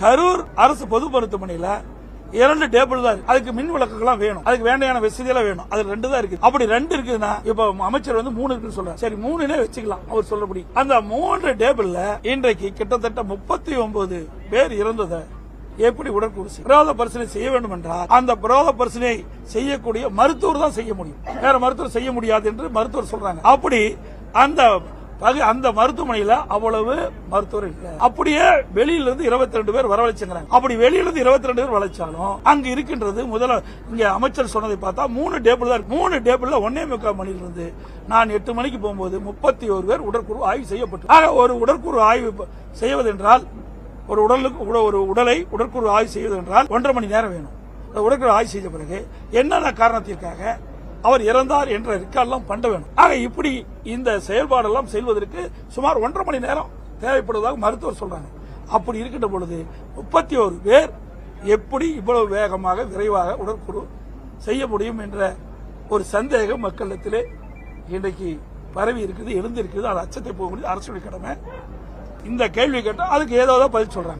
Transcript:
கரூர் அரசு பொது மருத்துவமனையில இரண்டு டேபிள் தான் இருக்கு. அதுக்கு மின் விளக்குகள்லாம் வேணும். அதுக்கு வேண்டியான வசதியெல்லாம் வேணும். அது ரெண்டு தான் இருக்கு. அப்படி ரெண்டு இருக்குதுன்னா இப்ப அமைச்சர் வந்து மூணு இருக்குன்னு சொல்றாரு. சரி மூணுனே வச்சுக்கலாம். அவர் சொல்லபடி அந்த மூன்று டேபிள்ல இன்றைக்கு கிட்டத்தட்ட முப்பத்தி ஒன்பது பேர் இறந்ததை எப்படி உடற்கூறு பிரயோத பரிசீலனை செய்ய வேண்டும் என்றால் அந்த பிரயோத பரிசீலனை செய்யக்கூடிய மருத்துவர் தான் செய்ய முடியும். வேற மருத்துவர் செய்ய முடியாது என்று மருத்துவர் சொல்றாங்க. அப்படி அந்த அந்த மருத்துவமனையில அவ்வளவு மருத்துவர் இல்ல. அப்படியே வெளியில இருந்து இருபத்தி ரெண்டு பேர் வரவழைச்சுங்கிறாங்க. அப்படி வெளியில இருந்து இருபத்தி ரெண்டு பேர் வளைச்சாலும் அங்க இருக்கின்றது முதல்ல இங்க அமைச்சர் சொன்னதை பார்த்தா மூணு டேபிள் தான் மூணு டேபிள்ல ஒன்னே முக்கால் மணில இருந்து நான் எட்டு மணிக்கு போகும்போது முப்பத்தி ஒரு பேர் உடற்கூறு ஆய்வு செய்யப்பட்டு. ஆக ஒரு உடற்கூறு ஆய்வு செய்வது செய்வதென்றால் ஒரு உடலுக்கு ஒரு உடலை உடற்கூறு ஆய்வு செய்வது என்றால் ஒன்றரை மணி நேரம் வேணும். உடற்குழு ஆய்வு செய்த பிறகு என்னென்ன காரணத்திற்காக அவர் இறந்தார் என்ற ரெக்கார்டெல்லாம் பண்ண வேணும். ஆக இப்படி இந்த செயல்பாடெல்லாம் செய்வதற்கு சுமார் ஒன்றரை மணி நேரம் தேவைப்படுவதாக மருத்துவர் சொல்றாங்க. அப்படி இருக்கின்ற பொழுது முப்பத்தி ஒரு பேர் எப்படி இவ்வளவு வேகமாக விரைவாக உடற்குழு செய்ய முடியும் என்ற ஒரு சந்தேகம் மக்களிடத்திலே இன்றைக்கு பரவி இருக்குது எழுந்திருக்குது. அது அச்சத்தை போக முடியும் அரசுடைய கடமை. இந்த கேள்வி கேட்டால் அதுக்கு ஏதாவது பதில் சொல்றாங்க.